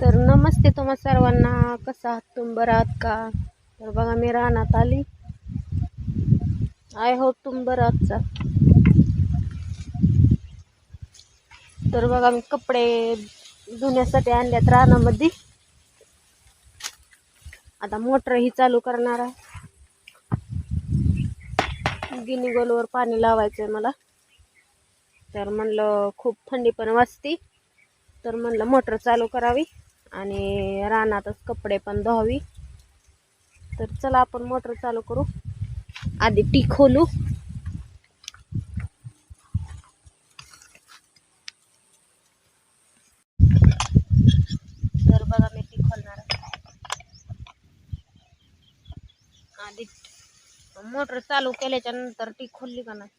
तर नमस्ते तुम्हा सर्वांना. कसं आहात तुम्ही? बरं आहात का? तर बघा मी रानात आली. आय होप तुम्ही बरं आहात सर तर बघा मी कपडे धुण्यासाठी आणल्यात रानामध्ये. आता मोटर ही चालू करणार आहे. गिनी गोलवर पाणी लावायचंय मला. तर म्हणलं खूप थंडी पण वाजती. तर म्हणलं मोटर चालू करावी. आणि रानातच कपडे पण धुवावी. तर चला आपण मोटर चालू करू. आधी टी खोलू. तर बघा मी टी खोलणार आधी मोटर चालू केल्याच्यानंतर टी खोलली का नाही?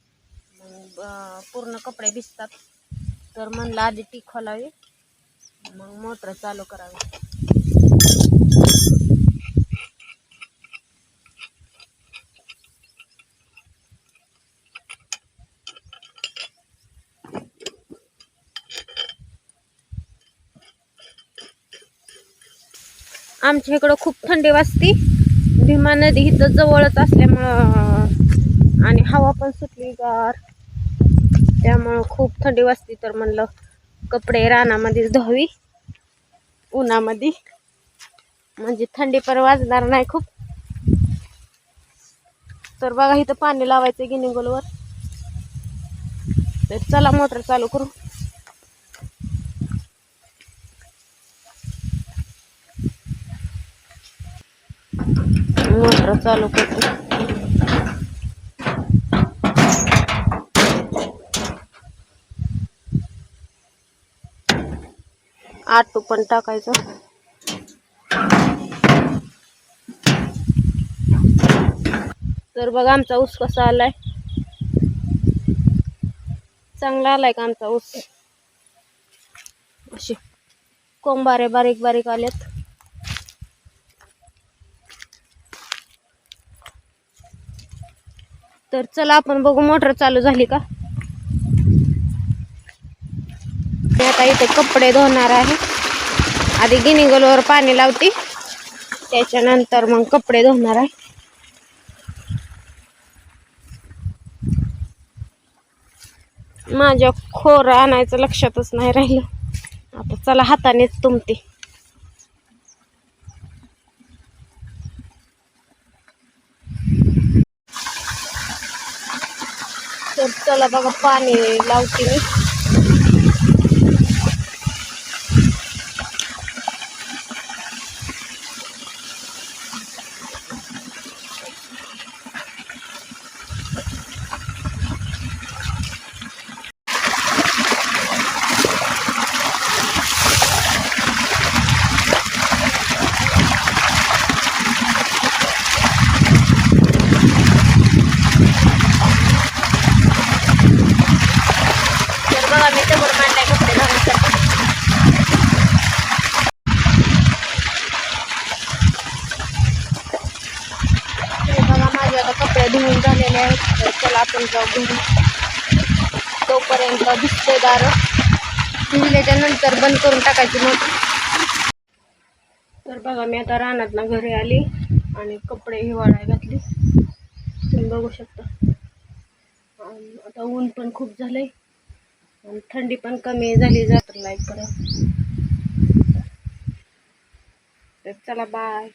पूर्ण कपडे भिजतात. तर म्हणलं आधी टी खोलावी. मग मोटर चालू करावी. आमच्या इकडं खूप थंडी वाजती. भीमा नदी इथं जवळच असल्यामुळं आणि हवा पण सुटली गार. त्यामुळं खूप थंडी वाजती तर म्हणलं कपडे रानामध्येच धुवी उन्हामध्ये. म्हणजे थंडी पण वाजणार नाही खूप. तर बघा इथं पाणी लावायचं गिनी गोलवर तर चला मोटर चालू करू. मोटर चालू करतो. आटू पण टाकायचं. तर बघा आमचा ऊस कसा आलाय. चांगला आलाय का आमचा ऊस? असे कोंबारे बारीक बारीक आलेत. तर चला आपण बघू मोटर चालू झाली का? मी आता इथे कपडे धुणार आहे. आधी गिनिगलवर पाणी लावते. त्याच्यानंतर मग कपडे धुणार आहे. माझ्या खोर आणायचं लक्षातच नाही राहिलं. आता चला हातानेच तुमते तर चला बघा पाणी लावते मी. तर मी समोर मांडलाय कपडे धुण्यासाठी बघा माझे आता कपडे धुवून झालेले आहेत. तर चला आपण जाऊ घरी. तोपर्यंत भिजते दार. भिजल्याच्या नंतर बंद करून टाकायची मग तर बघा मी आता रानात घरी आली आणि कपडे हिवाळाय घातली. तुम्ही बघू शकता. आणि आता ऊन पण खूप झालंय. आणि थंडी पण कमी झाली जात लाईक करा तर चला बाय.